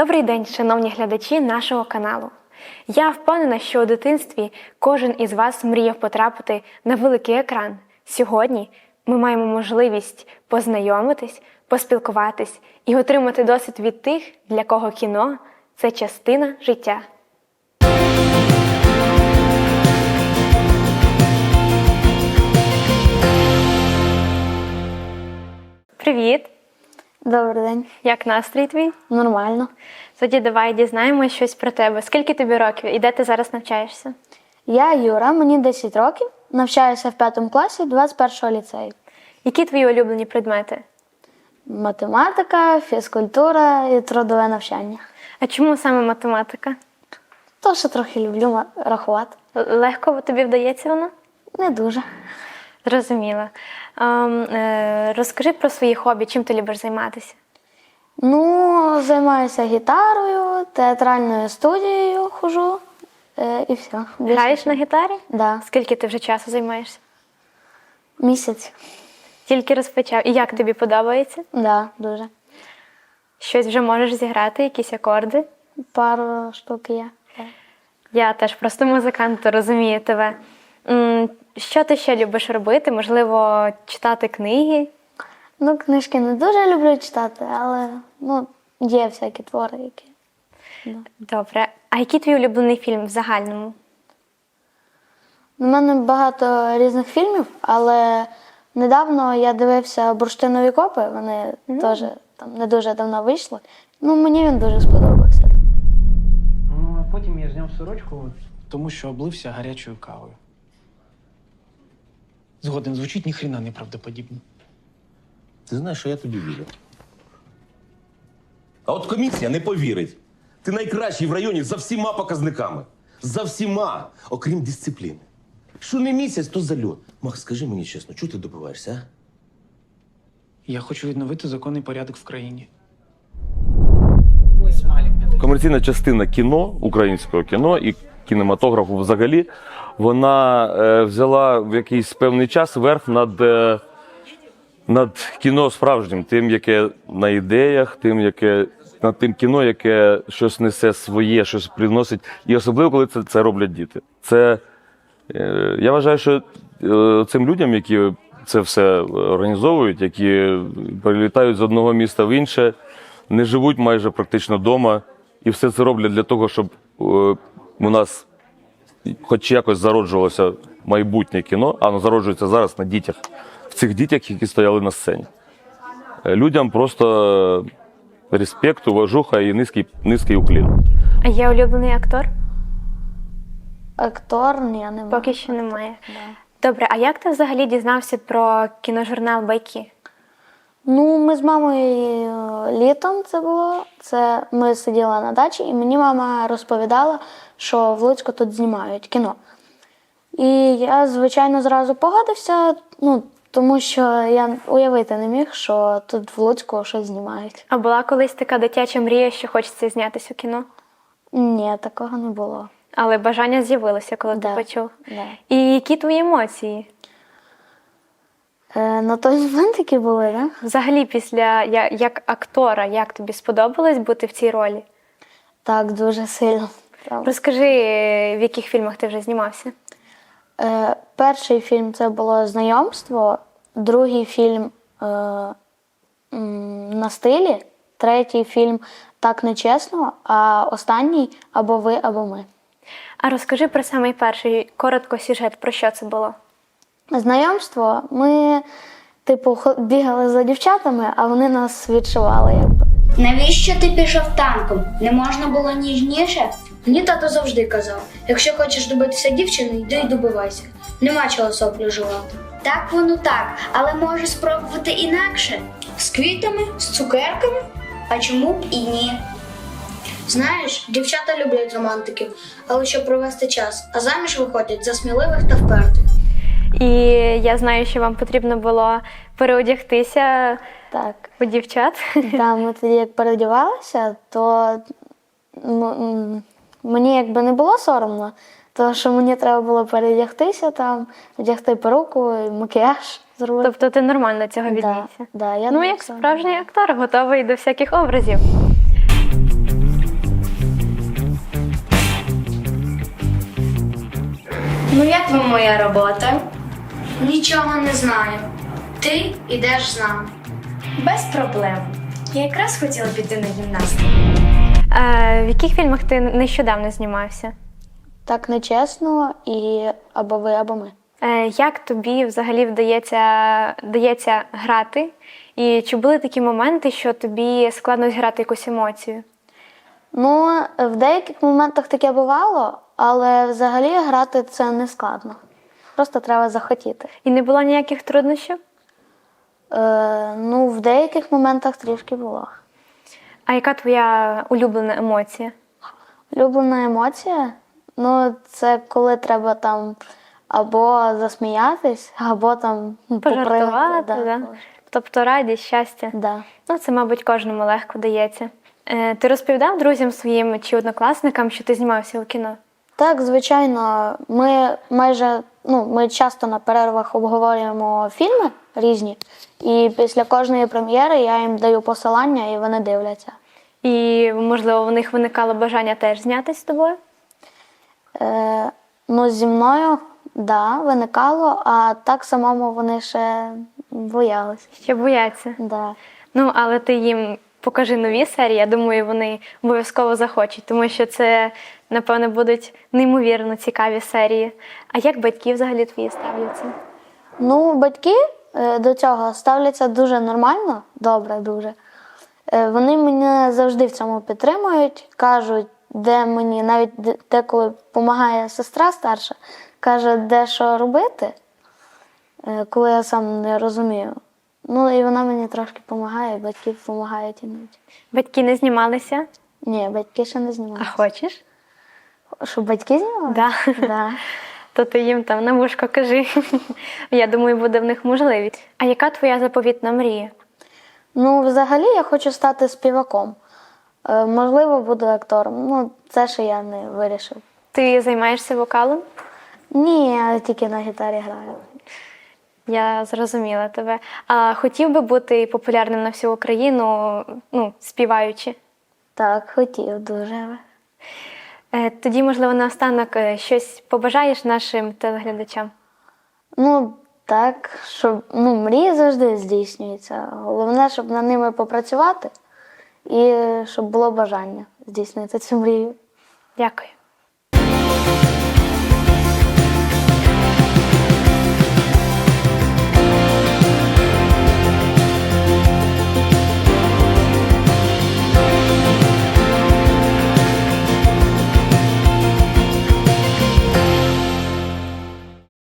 Добрий день, шановні глядачі нашого каналу. Я впевнена, що у дитинстві кожен із вас мріяв потрапити на великий екран. Сьогодні ми маємо можливість познайомитись, поспілкуватись і отримати досвід від тих, для кого кіно це частина життя. Привіт! Добрий день. Як настрій твій? Нормально. Тоді давай дізнаємось щось про тебе. Скільки тобі років і де ти зараз навчаєшся? Я Юра, мені 10 років, навчаюся в 5 класі 21-го ліцею. Які твої улюблені предмети? Математика, фізкультура і трудове навчання. А чому саме математика? То, що трохи люблю рахувати. Легко тобі вдається вона? Не дуже. Зрозуміла. Ем, е, розкажи про свої хобі, чим ти любиш займатися? Ну, займаюся гітарою, театральною студією хожу е, і все. Граєш на гітарі? Да. Скільки ти вже часу займаєшся? Місяць. Тільки розпочав. І як тобі подобається? Да, дуже. Щось вже можеш зіграти, якісь акорди? Пару штук є. Я теж просто музикант, то розумію тебе. Що ти ще любиш робити? Можливо, читати книги? Ну, книжки не дуже люблю читати, але ну, є всякі твори, які. Добре. А який твій улюблений фільм в загальному? У мене багато різних фільмів, але недавно я дивився бурштинові копи, вони теж там не дуже давно вийшли. Ну, мені він дуже сподобався. Ну, а потім я зняв сорочку, тому що облився гарячою кавою. Згоден, звучить ніхрена неправдоподібно. Ти знаєш, що я тобі вірю. А от комісія не повірить. Ти найкращий в районі за всіма показниками. За всіма, окрім дисципліни. Що не місяць, то зальот. Макс, скажи мені чесно, чого ти добиваєшся, а? Я хочу відновити законний порядок в країні. комерційна частина кіно, українського кіно і кінематографу взагалі, вона е, взяла в якийсь певний час верх над, е, над кіно справжнім, тим, яке на ідеях, тим, яке над тим кіно, яке щось несе своє, щось приносить. І особливо, коли це, це роблять діти. Це е, я вважаю, що цим людям, які це все організовують, які перелітають з одного міста в інше, не живуть майже практично вдома, і все це роблять для того, щоб у нас хоч якось зароджувалося майбутнє кіно, а воно зароджується зараз на дітях, в цих дітях, які стояли на сцені. Е, Людям просто респект, уважуха і низький, низький уклін. А є улюблений актор? Актор ні, немає. Поки що немає. Добре, а як ти взагалі дізнався про кіножурнал Байки? Ну, ми з мамою е, літом це було. Це ми сиділи на дачі, і мені мама розповідала, що в Луцьку тут знімають кіно. І я, звичайно, зразу погодився, ну, тому що я уявити не міг, що тут в Луцьку щось знімають. А була колись така дитяча мрія, що хочеться знятися у кіно? Ні, такого не було. Але бажання з'явилося, коли Да, ти почув. да. І які твої емоції? Е, на той момент такі були, так? Взагалі, після я- як актора, як тобі сподобалось бути в цій ролі? Так, дуже сильно. Там. Розкажи, в яких фільмах ти вже знімався? Е, перший фільм це було знайомство, другий фільм е, м, на стилі, третій фільм так нечесно, а останній або ви, або ми. А розкажи про самий перший коротко сюжет, про що це було? Знайомство ми, типу, бігали за дівчатами, а вони нас відшивали, якби. Навіщо ти пішов танком? Не можна було ніжніше? Мені тато завжди казав: якщо хочеш добитися дівчини, йди й добивайся. Нема чого соплю жувати. Так воно так, але може спробувати інакше. З квітами, з цукерками? А чому б і ні? Знаєш, дівчата люблять романтиків, але щоб провести час, а заміж виходять за сміливих та впертих. І я знаю, що вам потрібно було переодягтися так. у дівчат. Так, ми тоді як переодягалися, то ну, мені якби не було соромно, тому що мені треба було переодягтися там, одягти перуку, макіяж. зробити. Тобто ти нормально цього віднісся? Да, да, Ну, як справжній актор, готовий до всяких образів. Ну, як вам моя робота? Нічого не знаю. Ти йдеш з нами. Без проблем. Я якраз хотіла піти на гімнастику. Е, в яких фільмах ти нещодавно знімався? Так нечесно, і або ви, або ми. Е, як тобі взагалі вдається, вдається грати? І чи були такі моменти, що тобі складно зіграти якусь емоцію? Ну, в деяких моментах таке бувало, але взагалі грати це не складно. Просто треба захотіти. І не було ніяких труднощів? Е, ну, в деяких моментах трішки було. А яка твоя улюблена емоція? Улюблена емоція ну, це коли треба там або засміятись, або там ну, Пожартувати, да? тобто радість, щастя. Да. Ну, це, мабуть, кожному легко дається. Е, ти розповідав друзям своїм чи однокласникам, що ти знімався у кіно? Так, звичайно, ми майже ну, ми часто на перервах обговорюємо фільми різні, і після кожної прем'єри я їм даю посилання і вони дивляться. І, можливо, в них виникало бажання теж знятись з тобою? Е, ну, зі мною, да, виникало, а так самому вони ще боялися. Ще бояться. Да. Ну, але ти їм покажи нові серії. Я думаю, вони обов'язково захочуть, тому що це, напевно, будуть неймовірно цікаві серії. А як батьки взагалі твої ставляться? Ну, батьки е, до цього ставляться дуже нормально, добре, дуже. Е, Вони мене завжди в цьому підтримують, кажуть, де мені навіть деколи допомагає сестра старша, каже, де що робити, е, коли я сам не розумію. Ну і вона мені трошки допомагає, батьки допомагають іноді. Батьки не знімалися? Ні, батьки ще не знімалися. А хочеш? Що батьки знімають? Да. Да. То ти їм там на вушко кажи. Я думаю, буде в них можливість. А яка твоя заповітна мрія? Ну, взагалі я хочу стати співаком. Е, можливо, буду актором. Ну, це ще я не вирішив. Ти займаєшся вокалом? Ні, я тільки на гітарі граю. Я зрозуміла тебе. А хотів би бути популярним на всю Україну, ну, співаючи? Так, хотів дуже. Е, Тоді, можливо, наостанок е, щось побажаєш нашим телеглядачам? Ну, так, щоб ну, мрії завжди здійснюються. Головне, щоб над ними попрацювати і щоб було бажання здійснити цю мрію. Дякую.